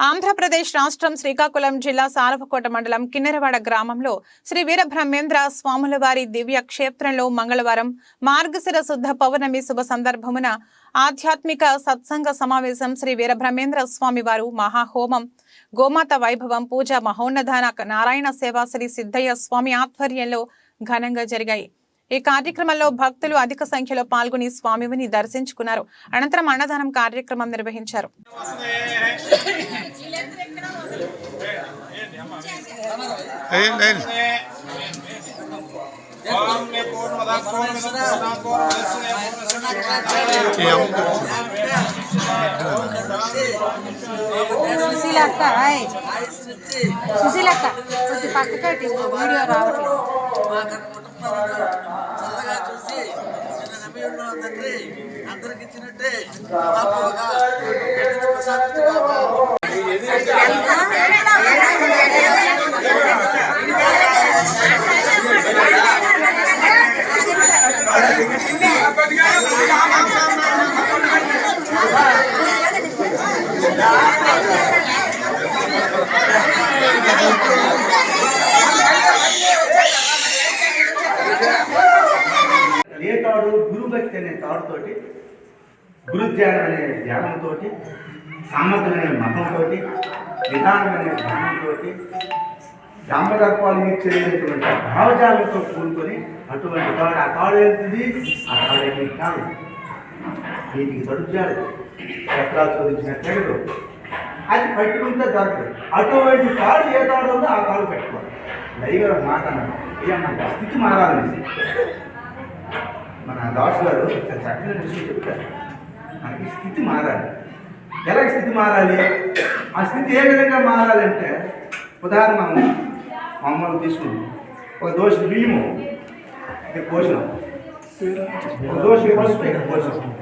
ఆంధ్రప్రదేశ్ రాష్ట్రం శ్రీకాకుళం జిల్లా సారవకోట మండలం కిన్నెరవాడ గ్రామంలో శ్రీ వీరబ్రహ్మేంద్ర స్వాముల వారి దివ్య క్షేత్రంలో మంగళవారం మార్గశిర శుద్ధ పౌర్ణమి శుభ సందర్భమున ఆధ్యాత్మిక సత్సంగ సమావేశం శ్రీ వీరబ్రహ్మేంద్ర స్వామి వారు మహాహోమం గోమాత వైభవం పూజ మహోన్నదాన నారాయణ సేవ శ్రీ సిద్ధయ్య స్వామి ఆధ్వర్యంలో ఘనంగా జరిగాయి. ఈ కార్యక్రమంలో భక్తులు అధిక సంఖ్యలో పాల్గొని స్వామిని దర్శించుకున్నారు. అనంతరం అన్నదానం కార్యక్రమం నిర్వహించారు. సుశీలక్క సుశీలక్క ఈ వీడియో రావట్లేదు. చల్లగా చూసి నిన్న నమ్మి ఉన్నాం తండ్రి అందరికి ఇచ్చినట్టే మాకు గురుభక్తి అనే తాడుతోటి గురుధ్యానం అనే ధ్యానంతో సామర్థ్యం అనే మతంతో విధానం అనే ధ్యానంతో దాంపతత్వాలు ఇచ్చేటువంటి భావజాలంతో కూడుకొని అటువంటి తాడు ఆ తాడు ఏంటిది? ఆ తాడు ఏంటి? కాదు వీటికి తడుచాడు చక్రాలు శోధించినట్టు అది పట్టుకుంటే దొరకదు అటువంటి తాడు ఏ తాడు ఉందో ఆ తాడు పెట్టుకోవాలి. దైవ మాట అన్నమాట. ఏమన్నా స్థితి మారాలని. మన దాసు గారు చక్కని విషయం చెప్తారు. మనకి స్థితి మారాలి. ఎలా స్థితి మారాలి? ఆ స్థితి ఏ విధంగా మారాలంటే ఉదాహరణ మనం మామూలు తీసుకుంటాం ఒక దోష బియ్యము ఇక్కడ పోషణం ఒక దోష పసుపు ఇక్కడ పోషణం